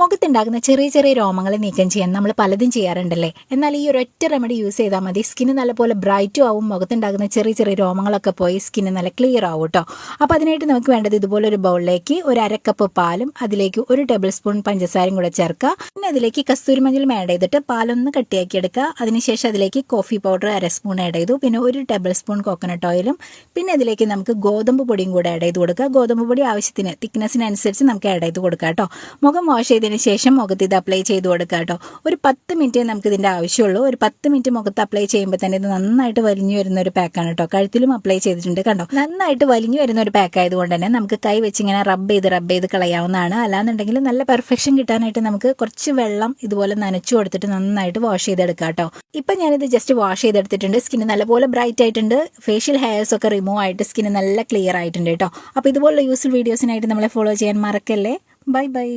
മുഖത്തുണ്ടാകുന്ന ചെറിയ ചെറിയ രോമങ്ങൾ നീക്കം ചെയ്യാൻ നമ്മൾ പലതും ചെയ്യാറുണ്ടല്ലേ? എന്നാൽ ഈ ഒറ്റ റെമഡി യൂസ് ചെയ്താൽ മതി. സ്കിന്ന് നല്ലപോലെ ബ്രൈറ്റും ആവും മുഖത്തുണ്ടാകുന്ന ചെറിയ ചെറിയ രോമങ്ങളൊക്കെ പോയി സ്കിന്ന് നല്ല ക്ലിയർ ആവും കേട്ടോ അപ്പോൾ അതിനായിട്ട് നമുക്ക് വേണ്ടത് ഇതുപോലെ ഒരു ബൗളിലേക്ക് ഒരു അരക്കപ്പ് പാലും അതിലേക്ക് ഒരു ടേബിൾ സ്പൂൺ പഞ്ചസാരയും കൂടെ ചേർക്കുക. പിന്നെ അതിലേക്ക് കസ്തൂരി മഞ്ഞൾ ആഡ് ചെയ്തിട്ട് പാലൊന്ന് കട്ടിയാക്കി എടുക്കുക അതിനുശേഷം അതിലേക്ക് കോഫി പൗഡർ അര സ്പൂൺ ആഡ് ചെയ്തു. പിന്നെ ഒരു ടേബിൾ സ്പൂൺ കോക്കനട്ട് ഓയിലും പിന്നെ അതിലേക്ക് നമുക്ക് ഗോതമ്പ് പൊടിയും കൂടെ ആഡ് ചെയ്ത് കൊടുക്കുക. ഗോതമ്പ് പൊടി ആവശ്യത്തിന് തിക്നെസ്സിനനുസരിച്ച് നമുക്ക് ആഡ് ചെയ്ത് കൊടുക്കാം കേട്ടോ മുഖം വാഷ് ചെയ്തതിന് ശേഷം മുഖത്ത് ഇത് അപ്ലൈ ചെയ്ത് കൊടുക്കുക കേട്ടോ. ഒരു പത്ത് മിനിറ്റ് നമുക്ക് ഇതിന്റെ ആവശ്യമുള്ളൂ. ഒരു പത്ത് മിനിറ്റ് മുഖത്ത് അപ്ലൈ ചെയ്യുമ്പോൾ തന്നെ ഇത് നന്നായിട്ട് വലിഞ്ഞു വരുന്ന ഒരു പാക്കാണ് കേട്ടോ. കഴുത്തിലും അപ്ലൈ ചെയ്തിട്ടുണ്ട് കണ്ടോ? നന്നായിട്ട് വലിഞ്ഞു വരുന്ന ഒരു പാക്ക് ആയതുകൊണ്ട് തന്നെ നമുക്ക് കൈ വെച്ച് ഇങ്ങനെ റബ്ബ് ചെയ്ത് റബ്ബ് ചെയ്ത് കളയാവുന്നതാണ്. അല്ലാന്നുണ്ടെങ്കിൽ നല്ല പെർഫെക്ഷൻ കിട്ടാനായിട്ട് നമുക്ക് കുറച്ച് വെള്ളം ഇതുപോലെ നനച്ചു കൊടുത്തിട്ട് നന്നായിട്ട് വാഷ് ചെയ്തെടുക്കാം കേട്ടോ. ഇപ്പം ഞാനിത് ജസ്റ്റ് വാഷ് ചെയ്തെടുത്തിട്ടുണ്ട്. സ്കിന്ന് നല്ലപോലെ ബ്രൈറ്റ് ആയിട്ടുണ്ട്. ഫേഷ്യൽ ഹെയർസ് ഒക്കെ റിമൂവ് ആയിട്ട് സ്കിന്ന് നല്ല ക്ലിയർ ആയിട്ടുണ്ട് കേട്ടോ. അപ്പോൾ ഇതുപോലുള്ള യൂസ്ഫുൾ വീഡിയോസിനായിട്ട് നമ്മളെ ഫോളോ ചെയ്യാൻ മറക്കല്ലേ? Bye bye